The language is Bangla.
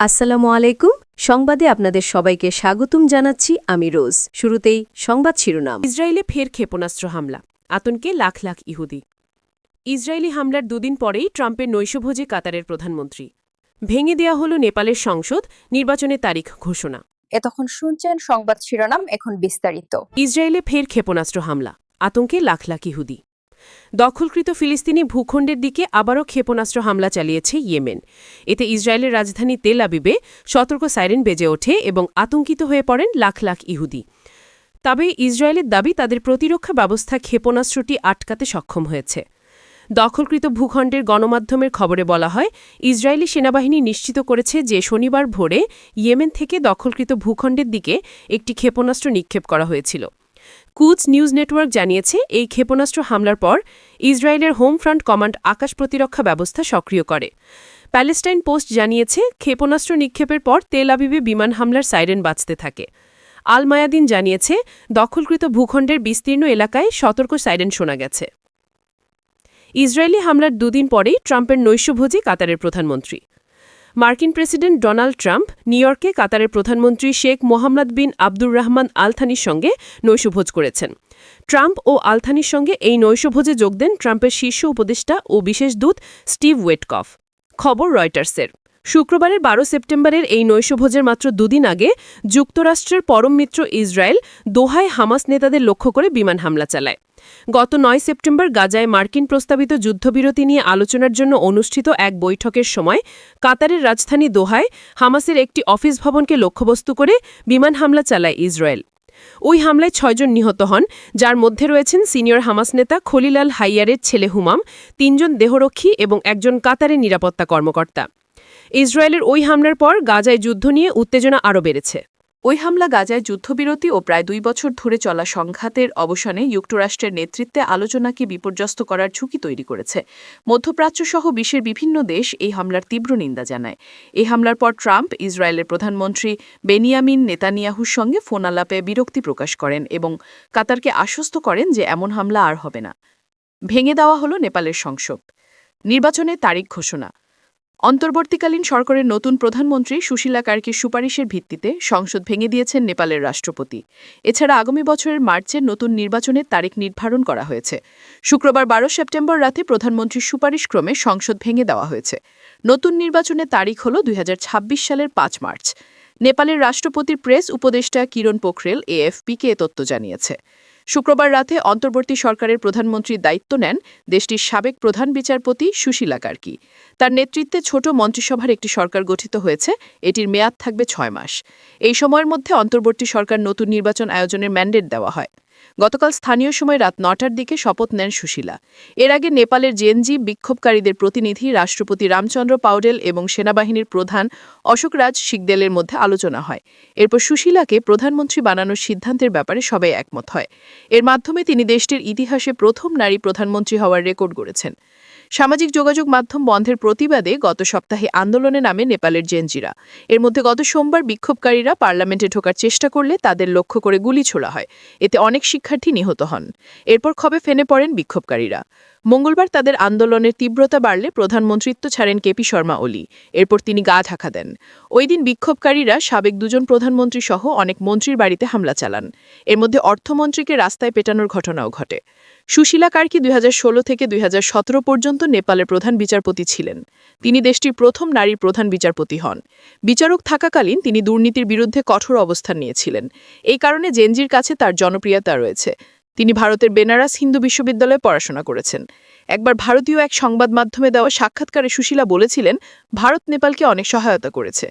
আসসালামু আলাইকুম। সংবাদে আপনাদের সবাইকে স্বাগতম জানাচ্ছি আমি রোজ। শুরুতেই সংবাদ শিরোনাম। ইসরায়েলে ফের ক্ষেপণাস্ত্র হামলা। আতঙ্কে লাখ লাখ ইহুদি। ইসরায়েলি হামলার দুদিন পরেই ট্রাম্পের নৈশভোজে কাতারের প্রধানমন্ত্রী। ভেঙে দেয়া হল নেপালের সংসদ নির্বাচনের তারিখ ঘোষণা। এতক্ষণ শুনছেন সংবাদ শিরোনাম এখন বিস্তারিত। ইসরায়েলে ফের ক্ষেপণাস্ত্র হামলা। আতঙ্কে লাখ লাখ ইহুদি। দখলকৃত ফিলিস্তিনি ভূখণ্ডের দিকে আবারও ক্ষেপণাস্ত্র হামলা চালিয়েছে ইয়েমেন। এতে ইসরায়েলের রাজধানী তেল আবিবে সতর্ক সাইরেন বেজে ওঠে এবং আতঙ্কিত হয়ে পড়েন লাখ লাখ ইহুদি। তবে ইসরায়েলের দাবি, তাদের প্রতিরক্ষা ব্যবস্থা ক্ষেপণাস্ত্রটি আটকাতে সক্ষম হয়েছে। দখলকৃত ভূখণ্ডের গণমাধ্যমের খবরে বলা হয়, ইসরায়েলি সেনাবাহিনী নিশ্চিত করেছে যে শনিবার ভোরে ইয়েমেন থেকে দখলকৃত ভূখণ্ডের দিকে একটি ক্ষেপণাস্ত্র নিক্ষেপ করা হয়েছিল। কুচ নিউজ নেটওয়ার্ক জানিয়েছে, এই ক্ষেপণাস্ত্র হামলার পর ইসরায়েলের হোম ফ্রন্ট কমান্ড আকাশ প্রতিরক্ষা ব্যবস্থা সক্রিয় করে। প্যালেস্টাইন পোস্ট জানিয়েছে, ক্ষেপণাস্ত্র নিক্ষেপের পর তেল আবিবে বিমান হামলার সাইরেন বাঁচতে থাকে। আল মায়াদিন জানিয়েছে, দখলকৃত ভূখণ্ডের বিস্তীর্ণ এলাকায় সতর্ক সাইরেন শোনা গেছে। ইসরায়েলি হামলার দুদিন পরেই ট্রাম্পের নৈশভোজী কাতারের প্রধানমন্ত্রী। মার্কিন প্রেসিডেন্ট ডোনাল্ড ট্রাম্প নিউ ইয়র্কে কাতারের প্রধানমন্ত্রী শেখ মোহাম্মদ বিন আব্দুর রহমান আলথানির সঙ্গে নৈশভোজ করেছেন। ট্রাম্প ও আলথানির সঙ্গে এই নৈশভোজে যোগ দেন ট্রাম্পের শীর্ষ উপদেষ্টা ও বিশেষ দূত স্টিভ ওয়েটকফ। খবর রয়টার্সের। শুক্রবারের বারো সেপ্টেম্বরের এই নৈশভোজের মাত্র দুদিন আগে যুক্তরাষ্ট্রের পরম মিত্র ইসরায়েল দোহায় হামাস নেতাদের লক্ষ্য করে বিমান হামলা চালায়। গত নয় সেপ্টেম্বর গাজায় মার্কিন প্রস্তাবিত যুদ্ধবিরতি নিয়ে আলোচনার জন্য অনুষ্ঠিত এক বৈঠকের সময় কাতারের রাজধানী দোহায় হামাসের একটি অফিস ভবনকে লক্ষ্যবস্তু করে বিমান হামলা চালায় ইসরায়েল। ওই হামলায় ছয়জন নিহত হন, যার মধ্যে রয়েছেন সিনিয়র হামাস নেতা খলিলাল হাইয়ারের ছেলে হুমাম, তিনজন দেহরক্ষী এবং একজন কাতারের নিরাপত্তা কর্মকর্তা। ইসরায়েলের ওই হামলার পর গাজায় যুদ্ধ নিয়ে উত্তেজনা আরও বেড়েছে। ওই হামলা গাজায় যুদ্ধবিরতি ও প্রায় দুই বছর ধরে চলা সংঘাতের অবসানে যুক্তরাষ্ট্রের নেতৃত্বে আলোচনাকে বিপর্যস্ত করার ঝুঁকি তৈরি করেছে। মধ্যপ্রাচ্যসহ বিশ্বের বিভিন্ন দেশ এই হামলার তীব্র নিন্দা জানায়। এই হামলার পর ট্রাম্প ইসরায়েলের প্রধানমন্ত্রী বেনিয়ামিন নেতানিয়াহুর সঙ্গে ফোন আলাপে বিরক্তি প্রকাশ করেন এবং কাতারকে আশ্বস্ত করেন যে এমন হামলা আর হবে না। ভেঙে দেওয়া হল নেপালের সংসদ। নির্বাচনের তারিখ ঘোষণা। অন্তর্বর্তীকালীন সরকারের নতুন প্রধানমন্ত্রী সুশীলা কার্কির সুপারিশের ভিত্তিতে সংসদ ভেঙে দিয়েছেন নেপালের রাষ্ট্রপতি। এছাড়া আগামী বছরের মার্চের নতুন নির্বাচনের তারিখ নির্ধারণ করা হয়েছে। শুক্রবার বারো সেপ্টেম্বর রাতে প্রধানমন্ত্রীর সুপারিশক্রমে সংসদ ভেঙে দেওয়া হয়েছে। নতুন নির্বাচনের তারিখ হল দুই হাজার ছাব্বিশ সালের পাঁচ মার্চ। নেপালের রাষ্ট্রপতির প্রেস উপদেষ্টা কিরণ পোখরেল এএফপিকে তথ্য জানিয়েছে। শুক্রবার রাতে অন্তর্বর্তী সরকারের প্রধানমন্ত্রীর দায়িত্ব নেন দেশটির সাবেক প্রধান বিচারপতি সুশীলা কার্কি তার নেতৃত্বে ছোট মন্ত্রিসভার একটি সরকার গঠিত হয়েছে, এটির মেয়াদ থাকবে ছয় মাস। এই সময়ের মধ্যে অন্তর্বর্তী সরকার নতুন নির্বাচন আয়োজনের ম্যান্ডেট দেওয়া হয়। গতকাল স্থানীয় সময় রাত নটার দিকে শপথ নেন সুশীলা। এর আগে নেপালের জেনজি বিক্ষোভকারীদের প্রতিনিধি রাষ্ট্রপতি রামচন্দ্র পাউডেল এবং সেনাবাহিনীর প্রধান অশোক রাজ শিকদেলের মধ্যে আলোচনা হয়। এরপর সুশীলাকে প্রধানমন্ত্রী বানানোর সিদ্ধান্তের ব্যাপারে সবাই একমত হয়। এর মাধ্যমে তিনি দেশটির ইতিহাসে প্রথম নারী প্রধানমন্ত্রী হওয়ার রেকর্ড গড়েছেন। সামাজিক যোগাযোগ মাধ্যম বন্ধের প্রতিবাদে গত সপ্তাহে আন্দোলনে নামে নেপালের জেনজিরা এর মধ্যে গত সোমবার বিক্ষোভকারীরা পার্লামেন্টে ঢোকার চেষ্টা করলে তাদের লক্ষ্য করে গুলি ছোড়া হয়। এতে অনেক শিক্ষার্থী নিহত হন। এরপর ক্ষোভে ফেনে পড়েন বিক্ষোভকারীরা। মঙ্গলবার তাদের আন্দোলনের তীব্রতা বাড়লে প্রধানমন্ত্রিত্ব ছাড়েন কেপি শর্মা ওলি এরপর তিনি গা ঢাকা দেন। ওই দিন বিক্ষোভকারীরা সাবেক দুজন প্রধানমন্ত্রী সহ অনেক মন্ত্রীর বাড়িতে হামলা চালান। এর মধ্যে অর্থমন্ত্রীকে রাস্তায় পেটানোর ঘটনাও ঘটে। সুশীলা কার্কি দুই হাজার ষোলো থেকে দুই হাজার সতেরো পর্যন্ত নেপালের প্রধান বিচারপতি ছিলেন। তিনি দেশটির প্রথম নারী প্রধান বিচারপতি হন। বিচারক থাকাকালীন তিনি দুর্নীতির বিরুদ্ধে কঠোর অবস্থান নিয়েছিলেন। এই কারণে জেনজির কাছে তার জনপ্রিয়তা রয়েছে। তিনি ভারতের বেনারস হিন্দু বিশ্ববিদ্যালয়ে পড়াশোনা করেছেন। একবার ভারতীয় এক সংবাদ মাধ্যমে দেওয়া সাক্ষাৎকারে সুশীলা বলেছিলেন, ভারত নেপালকে অনেক সহায়তা করেছে।